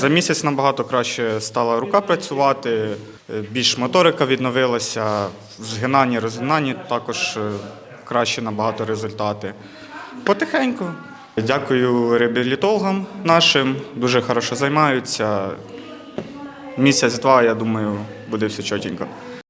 За місяць набагато краще стала рука працювати, е, більш моторика відновилася, в згинанні, розгинанні також е, краще набагато результати. Потихеньку. Дякую реабілітологам нашим, дуже хорошо займаються. Місяць-два, я думаю, буде все чотенько.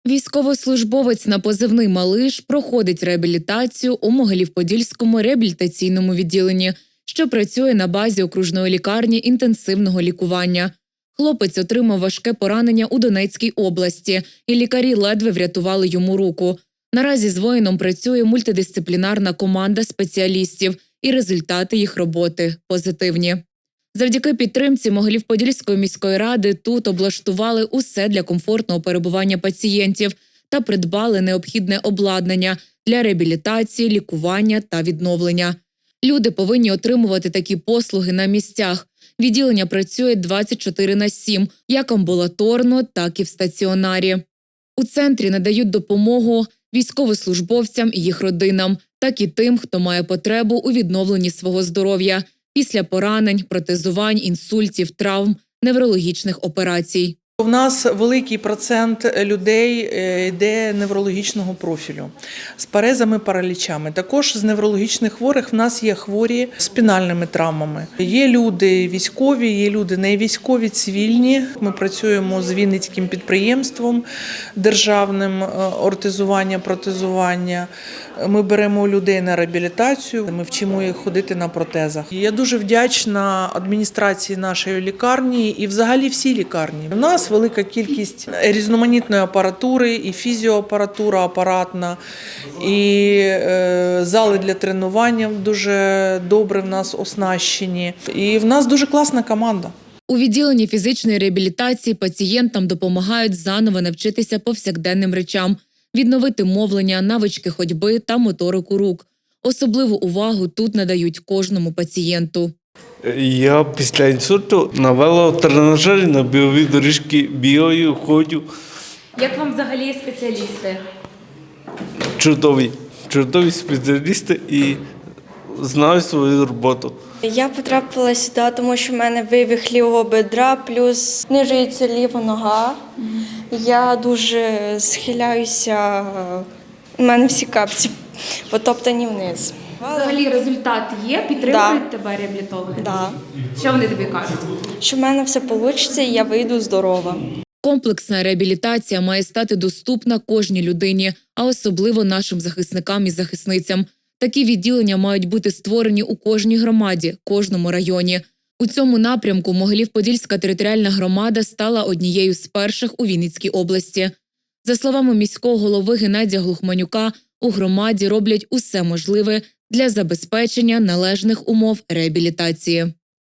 Військовослужбовець на позивний Малиш проходить реабілітацію у Могилів-Подільському реабілітаційному відділенні, що працює на базі окружної лікарні інтенсивного лікування. Хлопець отримав важке поранення у Донецькій області, і лікарі ледве врятували йому руку. Наразі з воїном працює мультидисциплінарна команда спеціалістів, і результати їх роботи позитивні. Завдяки підтримці Могилів-Подільської міської ради тут облаштували усе для комфортного перебування пацієнтів та придбали необхідне обладнання для реабілітації, лікування та відновлення. Люди повинні отримувати такі послуги на місцях. Відділення працює 24 на 7, як амбулаторно, так і в стаціонарі. У центрі надають допомогу військовослужбовцям і їх родинам, так і тим, хто має потребу у відновленні свого здоров'я після поранень, протезувань, інсультів, травм, неврологічних операцій. У нас великий процент людей е, йде неврологічного профілю з парезами, паралічами. Також з неврологічних хворих в нас є хворі спінальними травмами. Є люди військові, є люди не військові, цивільні. Ми працюємо з Вінницьким підприємством державним е, ортезування, протезування. Ми беремо людей на реабілітацію. Ми вчимо їх ходити на протезах. Я дуже вдячна адміністрації нашої лікарні і взагалі всій лікарні. У нас велика кількість різноманітної апаратури, і фізіоапаратура апаратна, і е, зали для тренування дуже добре в нас оснащені. І в нас дуже класна команда. У відділенні фізичної реабілітації пацієнтам допомагають заново навчитися повсякденним речам, відновити мовлення, навички ходьби та моторику рук. Особливу увагу тут надають кожному пацієнту. Я після інсульту на велотренажері на біговій доріжці бігаю, ходжу. Як вам взагалі спеціалісти? Чудові, чудові спеціалісти і знаю свою роботу. Я потрапила сюди, тому що в мене вивих лівого бедра, плюс знижується ліва нога. Я дуже схиляюся. У мене всі капці потоптані вниз. Взагалі результат є? Підтримують тебе реабілітологи? Да. Що вони тобі кажуть? Що в мене все вийде і я вийду здорова. Комплексна реабілітація має стати доступна кожній людині, а особливо нашим захисникам і захисницям. Такі відділення мають бути створені у кожній громаді, кожному районі. У цьому напрямку Могилів-Подільська територіальна громада стала однією з перших у Вінницькій області. За словами міського голови Геннадія Глухманюка, у громаді роблять усе можливе для забезпечення належних умов реабілітації.